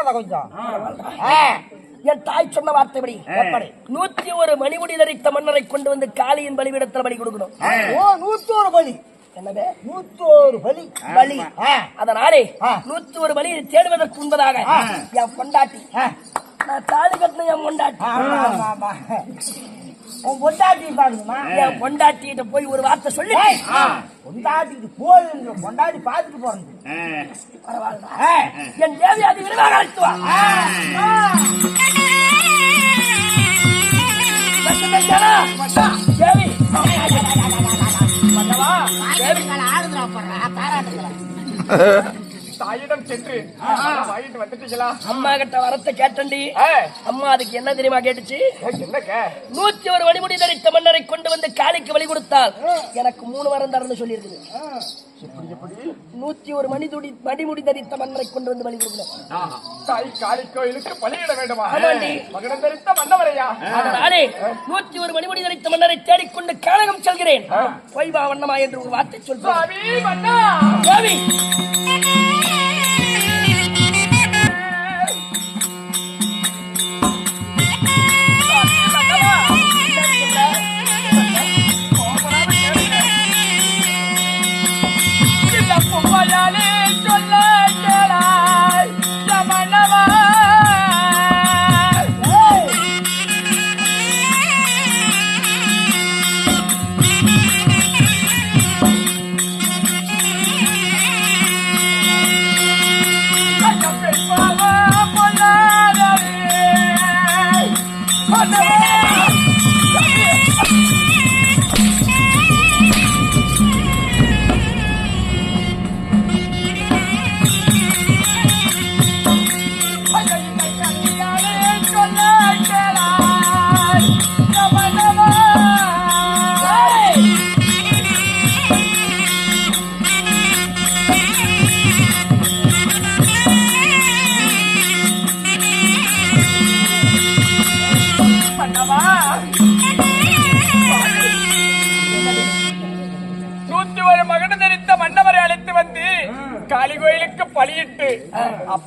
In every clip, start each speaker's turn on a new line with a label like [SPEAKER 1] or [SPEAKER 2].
[SPEAKER 1] போடாத கொஞ்சம்.
[SPEAKER 2] என் தாய் சொன்ன வார்த்தைப்படி? நூத்தி ஒரு மணிமுடி தரித்த மன்னரை கொண்டு வந்து காளியின் பலிபீடத்தில் பலி கொடுக்கணும்.
[SPEAKER 1] ஓ நூத்தோரு பலி.
[SPEAKER 2] என்னது?
[SPEAKER 1] நூத்தோரு பலி.
[SPEAKER 2] பலி. அதனாலே
[SPEAKER 1] ஆ.
[SPEAKER 2] நூத்தி ஒரு பலி தேடுவதற்கு முன்பதாக
[SPEAKER 1] ஆ.
[SPEAKER 2] என் பொண்டாட்டி.
[SPEAKER 1] ஆ.
[SPEAKER 2] நான் தாலி கட்டின என்
[SPEAKER 1] ஆமா. உன் பொண்டாட்டி பாக்கணுமா?
[SPEAKER 2] என் பொண்டாட்டிகிட்ட போய் ஒரு வார்த்தை சொல்லி
[SPEAKER 1] பொண்டாட்டிக்கு போய் பொண்டாட்டி பார்த்துட்டு போறது.
[SPEAKER 2] பரவாயில்ல என் தேவி அது விரைவாக அழைத்து வா வந்து வைக்காதா? தேவி. தேவி.
[SPEAKER 3] தாயிடம் சென்று வாங்கிட்டு வந்துட்டீங்களா?
[SPEAKER 2] அம்மா கிட்ட வரத்தை கேட்டண்டி. அம்மா அதுக்கு என்ன தெரியுமா கேட்டுச்சு? நூத்தி ஒரு வழிமுடி தரித்த மன்னரை கொண்டு வந்து காளிக்கு வழி கொடுத்தால். எனக்கு மூணு வாரம் தரணும் சொல்லி இருக்குது நூத்தி ஒரு மணிதுடி மணிமுடி தரித்த மன்னரை கொண்டு வந்து வழி கொடுக்கணும்
[SPEAKER 3] தாய் காளி கோயிலுக்கு பலியிட வேண்டுமா?
[SPEAKER 2] ஆமாண்டி.
[SPEAKER 3] மகனம் தரித்த மன்னவரையா?
[SPEAKER 2] அதனாலே நூத்தி ஒரு மணிமுடி தரித்த மன்னரை தேடிக்கொண்டு கானகம் செல்கிறேன். போய் வா வண்ணமா என்று ஒரு வார்த்தை சொல்றேன்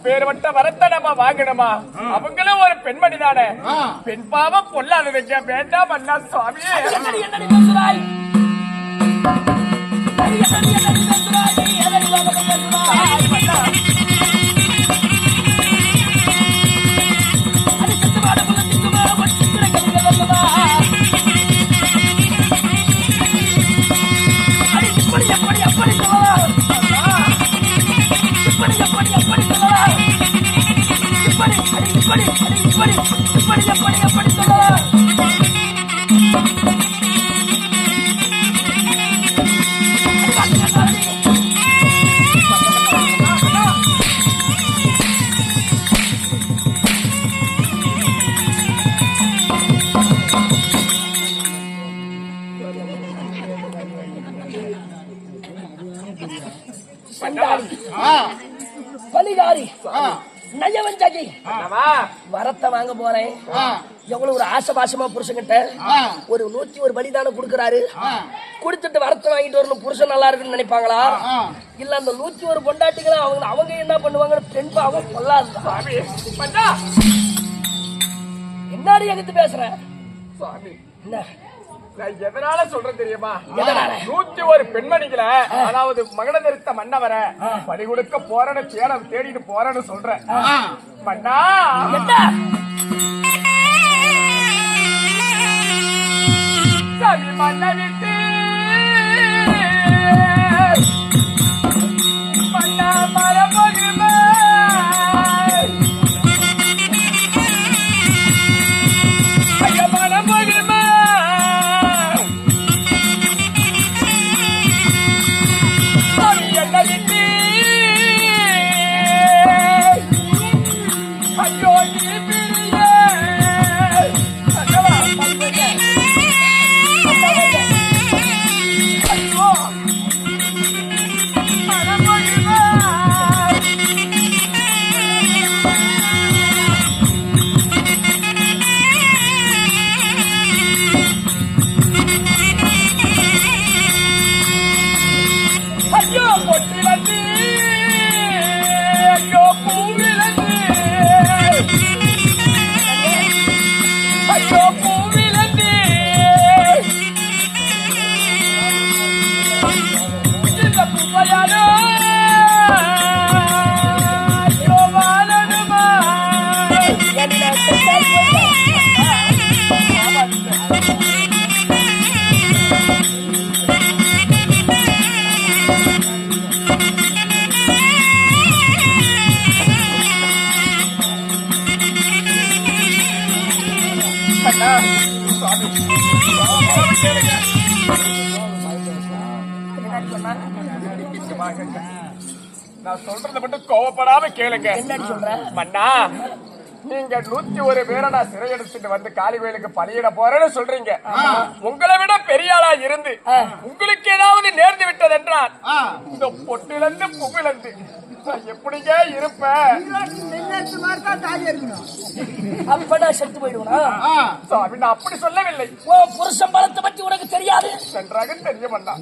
[SPEAKER 3] அப்பேற்பட்ட வரத்தை நம்ம வாங்கணுமா அவங்களும் ஒரு பெண்மணி தானே? பெண் பாவம் பொல்லாததுங்க வேண்டாம் அண்ணா சுவாமி.
[SPEAKER 2] வாங்க போறேன். எவ்வளவு ஒரு ஆசபாசமா புருஷன்கிட்ட? ஒரு நூத்தி ஒரு பலிதான குடுக்கறாரு. குடுத்துட்டு வரத்தை வாங்கிட்டு வரணும் புருஷன் நல்லா இருக்குன்னு நினைப்பாங்களா? இல்ல அந்த நூத்தி ஒரு பொண்டாட்டிகளை அவங்க அவங்க என்ன பண்ணுவாங்கன்னு பெண் பாவம் கொள்ளாது என்னடி எகிட்டு பேசுற? என்ன?
[SPEAKER 3] நான் எதனால சொல்றேன் தெரியுமா? நூத்தி ஒரு பெண்மணிகளை அதாவது மகன தரித்த மன்னவரை பலி கொடுக்க போறேன்னு தேட தேடிட்டு போறேன்னு சொல்றேன். மன்னா?
[SPEAKER 4] நான் சொல்றத மட்டும் கோவப்படாம கேளுங்க.
[SPEAKER 2] என்னடி சொல்ற?
[SPEAKER 4] மன்னா நீங்க நூத்தி ஒரு பேரை நான் சிறை எடுத்துட்டு வந்து காளிவேலுக்கு பலியிட போறேன்னு சொல்றீங்க. உங்களை விட பெரிய ஆளா இருந்து உங்களுக்கு ஏதாவது நேர்ந்து விட்டது என்றால் இந்த பொட்டிலிருந்து புகிலிருந்து நான் எப்படிங்க
[SPEAKER 1] இருக்கணும்
[SPEAKER 2] அப்ப நான் செத்து போயிடுவனா?
[SPEAKER 4] அப்படி சொல்லவில்லை.
[SPEAKER 2] புருஷன் பலத்தை பத்தி உனக்கு தெரியாது?
[SPEAKER 4] நன்றாக தெரிய மன்னா.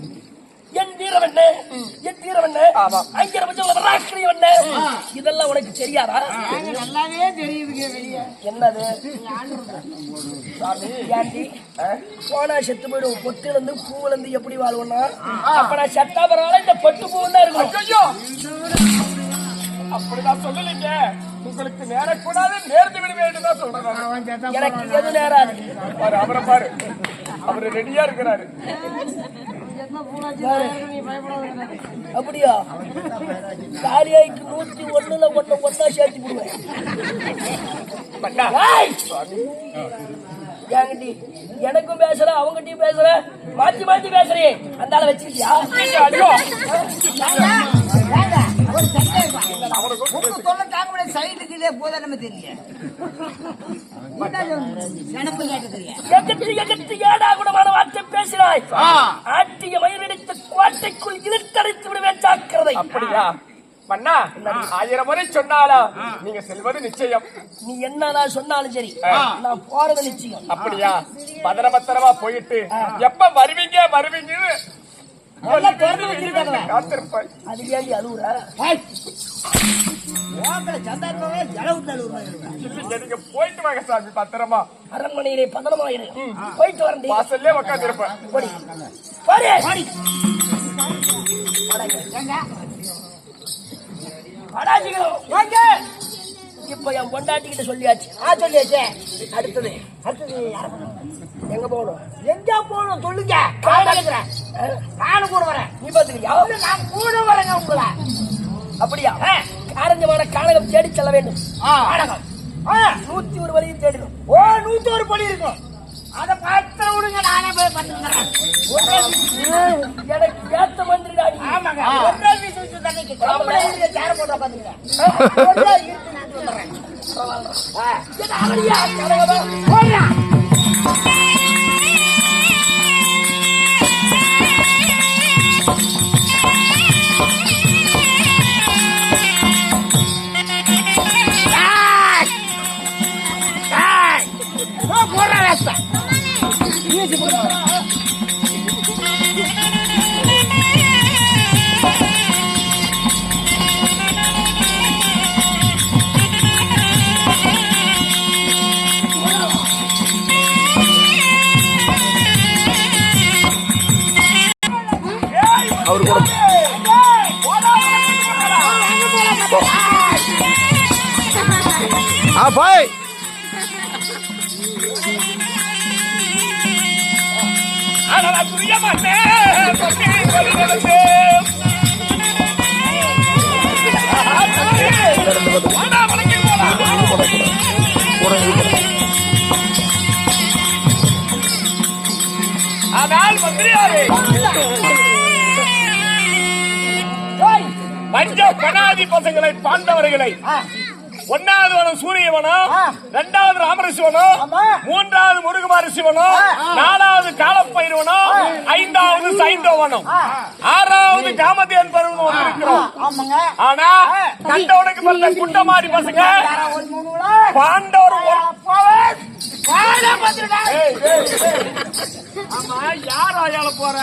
[SPEAKER 2] என் வீரவண்ண என் வீரவண்ண
[SPEAKER 4] ஆமா.
[SPEAKER 2] ஐயர் பட்சம் வராக்கிரியவண்ண இதெல்லாம் உனக்கு தெரியாதா?
[SPEAKER 1] நல்லாவே வெளியே.
[SPEAKER 2] என்னது? சாமி. ஏண்டி? போனா செத்து போயிடுவோம் பொட்டுல இருந்து பூவுல இருந்து எப்படி வாழ்வோம்னா அப்ப நான் செத்தா பரவாயில்ல இந்த பொட்டு பூ தான் இருக்கணும்.
[SPEAKER 4] ஐயோ! அப்படி நான் சொல்லலைங்க. உங்களுக்கு நேரக்கூடாது நேர்ந்து விட வேண்டும் தான் சொல்றேன்
[SPEAKER 2] எனக்கு எது நேராது?
[SPEAKER 4] பாரு அவரை பாரு. அவரு ரெடியா இருக்கிறாரு.
[SPEAKER 2] அப்படியா? காரியாய்க்கு நூத்தி ஒண்ணுல ஒண்ணு ஒன்னா சேர்த்து விடுவேன். எனக்கும் பேசுற அவங்ககிட்டயும் பேசுற மாத்தி மாத்தி பேசுறே அந்த ஆளை வச்சிருக்கியா?
[SPEAKER 1] உங்க தொல்லை தாங்க சைடுக்கு போதா நம்ம
[SPEAKER 2] ஏடா குணமான வார்த்தை பேசினாய்? ஆட்டிய மயிரிடித்து கோட்டைக்குள் இழுத்தடித்து விடுவேன் ஜாக்கிரதை.
[SPEAKER 4] அப்படியா? மன்னா ஆயிரம் முறை சொன்னாலும் நீங்க செல்வது நிச்சயம்.
[SPEAKER 2] நீ என்னதான் சொன்னாலும் சரி நான் போறது நிச்சயம்.
[SPEAKER 4] அப்படியா? பத்திர பத்திரமா போயிட்டு எப்ப வருவீங்க வருவீங்கன்னு
[SPEAKER 2] அது ஏண்டி அழுவுற
[SPEAKER 4] போயிட்டு வாங்க சாமி பத்திரமா
[SPEAKER 2] அரண்மனையிலே பதனமாயிரு போயிட்டு வரண்டி
[SPEAKER 4] வாசல்லே
[SPEAKER 2] போடி படாஜிகளும் இப்ப என் பொண்டாட்டி கிட்ட சொல்லியாச்சு.
[SPEAKER 1] ஆ சொல்லியாச்சே
[SPEAKER 2] அடுத்தது.
[SPEAKER 1] அடுத்தது
[SPEAKER 2] எங்க போகணும்?
[SPEAKER 1] எங்க போகணும் சொல்லுங்க? நானும் கூட வரேன்.
[SPEAKER 2] நீ பாத்துக்கிறியா
[SPEAKER 1] நான் கூட வரேங்க உங்களை.
[SPEAKER 2] அப்படியா? காரஞ்சமான கானகம் தேடி செல்ல வேண்டும்.
[SPEAKER 1] ஆ,
[SPEAKER 2] நூத்தி ஒரு வழியும் தேடிடும்.
[SPEAKER 1] ஓ நூத்தி ஒரு படி இருக்கும். அதை பார்த்து விடுங்க நானே போய் பண்ணுறேன்
[SPEAKER 2] எனக்கு ஏத்த மந்திரிடாடி
[SPEAKER 1] ஆமாங்க. சேர போட்டு உட்காந்துக்கிறேன் ஒரு நாள் ஆ
[SPEAKER 5] பாய்.
[SPEAKER 4] புரிய மாட்டேன் ஆனால் மந்திரியாரே பஞ்ச பனாதி பசங்களை பாண்டவர்களை ஒன்னாவது வனம் சூரியவனம் இரண்டாவது ராமரசிவனம். மூன்றாவது முருகுமார சிவனம் நாலாவது காலப்பயிர்வனம் ஐந்தாவது சைந்தவனம் ஆறாவது காமதேன் பருவம்
[SPEAKER 1] ஆமாங்க.
[SPEAKER 4] ஆனா கண்டவனுக்கு பிறந்த குண்டமாரி பசங்க. பாண்டவர் ஆமா யார் ஆயால போற?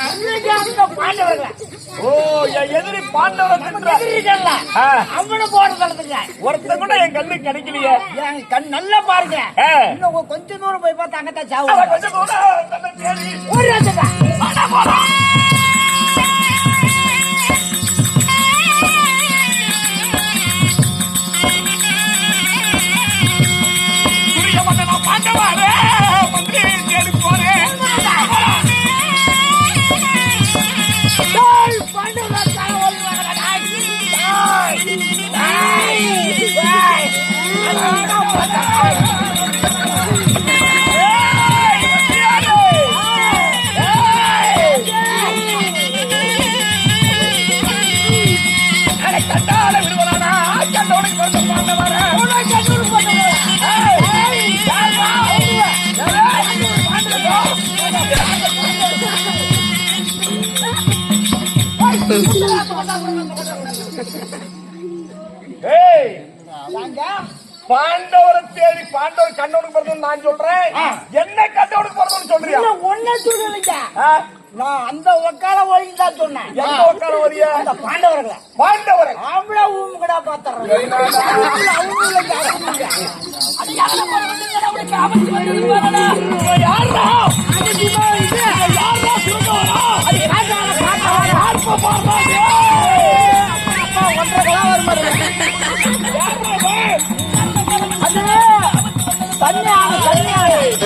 [SPEAKER 1] பாண்டவர்கள்
[SPEAKER 4] ஓ எதிரி பாண்டவர் தின்ற.
[SPEAKER 1] எதிரிகள்ல
[SPEAKER 4] ஆ,
[SPEAKER 1] அவனு போறதுங்க
[SPEAKER 4] ஒருத்தன் கூட என் கண்ணு கிடைக்கலையே.
[SPEAKER 1] என் கண் நல்லா பாருங்க. இன்னும் கொஞ்ச தூரம் போய் பார்த்தா அங்கத்தான் சாவு
[SPEAKER 4] கொஞ்சம்.
[SPEAKER 1] ஒரு
[SPEAKER 4] பாண்டவரை தேடி பாண்டவர் கண்ணவனுக்கு பிறந்தவன் நான் சொல்றேன் என்ன கண்ணவனுக்கு பிறந்தவன் சொல்றியா
[SPEAKER 1] ஒன்ன சொல்லலைங்க? நான் அந்த ஒக்கால தான் சொன்னேன்
[SPEAKER 4] எந்த உட்கார வரியா
[SPEAKER 1] அந்த பாண்டவர்களை
[SPEAKER 4] பாண்டவரை
[SPEAKER 1] அவள ஊமுகடா பாத்துறேன்
[SPEAKER 2] அது யாரா யாரா அது இவன்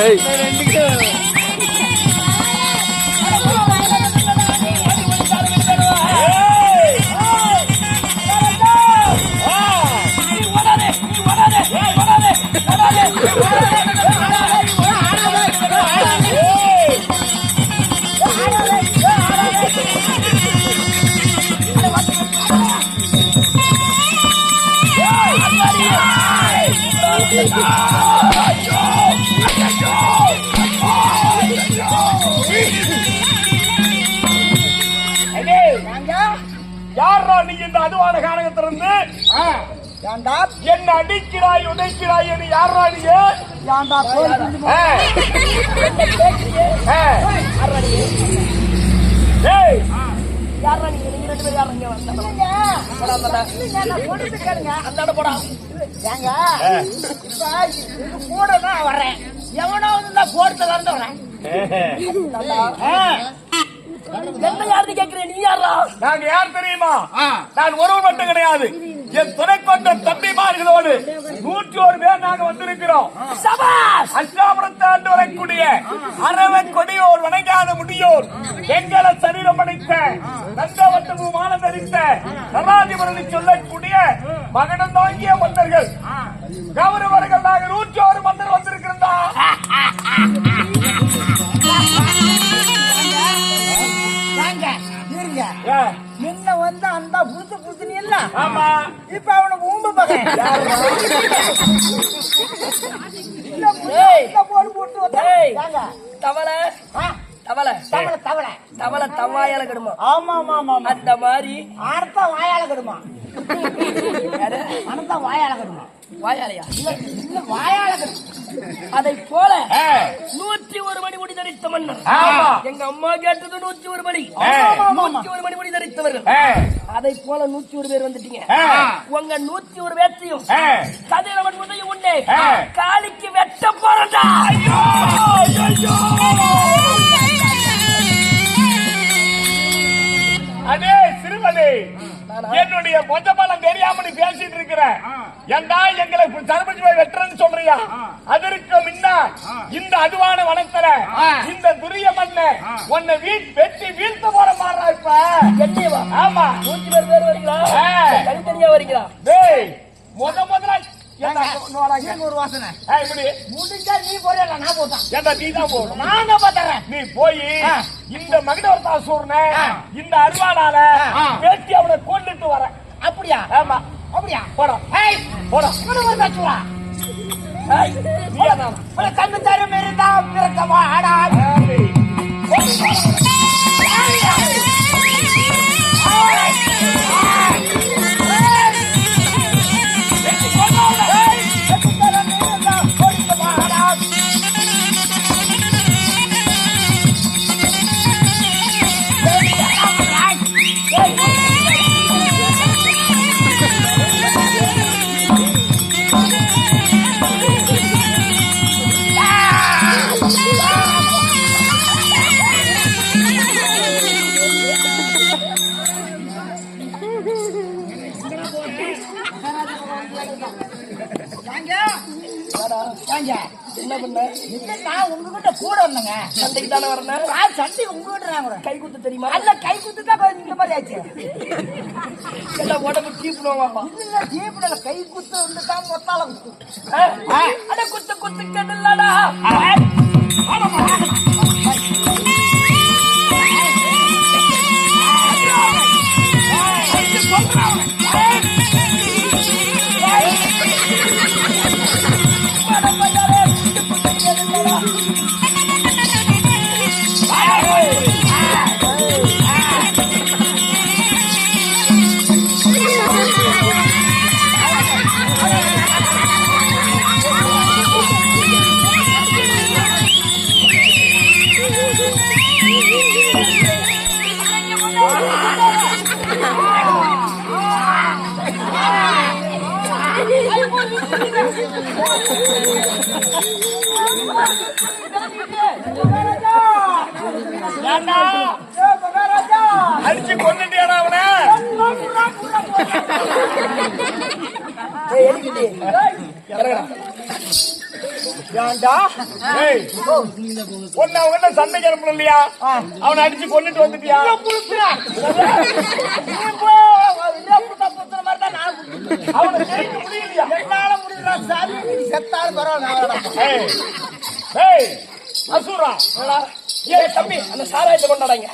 [SPEAKER 1] Hey.
[SPEAKER 4] யார்ரா நீ இந்த அதுவான காரகத்திலிருந்து?
[SPEAKER 1] ஏண்டா?
[SPEAKER 4] என்ன அடிக்கிறாய் உதைக்கிறாய் என்று யார்ரா நீ?
[SPEAKER 1] ஏண்டா.
[SPEAKER 4] ஏய்,
[SPEAKER 2] யாரா நீங்க? நீங்க ரெண்டு பேரும் யாரா இங்க வந்தாங்க போடா போடா.
[SPEAKER 1] ஏங்க கூட நான் வர்றேன். எவனோ வந்து போடுறதுல இருந்து வரேன்
[SPEAKER 2] என்ன யாருன்னு கேக்குறேன் நீ யாரா
[SPEAKER 4] நாங்க யார் தெரியுமா? நான் ஒருவர் மட்டும் கிடையாது. என் துணை கொண்ட தம்பிமார்களோடு நூற்றி ஒரு பேர் நாங்க வந்திருக்கிறோம் அஷ்டாபுரத்து ஆண்டு வரக்கூடிய அரவன் கொடியோர் வணங்காத முடியோர் எங்களை சரீரம் படைத்த நந்தவட்டமு மான தரித்த நராதிபரனை சொல்லக்கூடிய மகனம் தாங்கிய மன்னர்கள். கௌரவர்கள் நாங்க நூற்றி ஒரு மன்னர்
[SPEAKER 1] இல்ல
[SPEAKER 4] ஆமா.
[SPEAKER 1] இப்ப அவனுக்கு ஊம்பு பகன்.
[SPEAKER 2] தவளை. தவளை.
[SPEAKER 1] தவளை தவளை.
[SPEAKER 2] தவளை தவாயால கடுமா?
[SPEAKER 1] ஆமா ஆமா ஆமா
[SPEAKER 2] அந்த மாதிரி.
[SPEAKER 1] அடுத்த வாயால கடுமா? அடுத்த வாயால கடுமா?
[SPEAKER 2] வாயாலையா?
[SPEAKER 1] இல்ல வாயால கடுமா
[SPEAKER 2] அதை போல. நூற்றி ஒரு மணி முடி தரித்த மன்னர். எங்க அம்மா கேட்டது நூற்றி ஒரு மணி. நூற்றி ஒரு மணி முடி தரித்தவர்கள். அதை போல நூற்றி ஒரு பேர் வந்துட்டீங்க. உங்க நூற்றி ஒரு பேர்த்தையும். கதிரவன் உதயம் உண்டே. காலிக்கு வெட்ட போறதா
[SPEAKER 4] அடே சிறுவனே என்னுடைய மொத்த பலம் தெரியாம நீ பேசிட்டு இருக்கிற. ஏண்டா எங்களை தரப்பிச்சு போய் வெட்டுறன்னு சொல்றியா? அதற்கு முன்ன இந்த அதுவான வனத்துல இந்த துரிய மண்ண உன்னை வீட் வெட்டி வீழ்த்த போற மாறா இப்ப.
[SPEAKER 2] என்னையவா?
[SPEAKER 4] ஆமா.
[SPEAKER 2] நூற்றி பேர் பேர் வரீங்களா. தனித்தனியா வரீங்களா
[SPEAKER 4] டேய் முத முதல்ல
[SPEAKER 1] முடிஞ்சா நீ போறியா? நான் போட்டான்
[SPEAKER 4] நீ தான் போகணும்
[SPEAKER 1] நான் தான் பாத்துறேன்
[SPEAKER 4] நீ போய் இந்த மகிழவர்தாசூர்ன இந்த அருவாளால பேட்டி அவனை கொண்டுட்டு வர
[SPEAKER 1] அப்படியா?
[SPEAKER 4] ஆமா.
[SPEAKER 1] அப்படியா? ஏய்,
[SPEAKER 4] நீ என்ன
[SPEAKER 1] கண்ணு தரும் இருந்தா பிறக்கமா ஆடா உங்ககிட்ட கூட வந்தேங்க
[SPEAKER 2] சண்டைக்கு தானே வரணும்
[SPEAKER 1] நான் சண்டி உங்ககிட்ட நான்
[SPEAKER 2] கை குத்து தெரியுமா
[SPEAKER 1] அல்ல கை குத்து தான் இந்த மாதிரி ஆச்சு
[SPEAKER 2] எல்லாம் உடம்பு தீப்புடுவாங்க
[SPEAKER 1] இல்ல ஜீப்ல கை குத்து வந்து தான் மொத்தால குத்து
[SPEAKER 2] அட குத்து குத்து கண்ணல்லடா
[SPEAKER 1] ஆ
[SPEAKER 4] அடிச்சு கொண்டுட்டியாடா அவனை. சண்டைக்கு அனுப்பணும் இல்லையா அவனை அடிச்சு கொண்டுட்டு வந்துட்டியா? அவனை ஜெயிக்க முடியலையா?
[SPEAKER 1] என்னால முடியல சாமி நீ செத்தாலும் பரவாயில்ல
[SPEAKER 4] அசுரா
[SPEAKER 2] ஏ தம்பி அந்த சாராயத்தை கொண்டாடாங்க.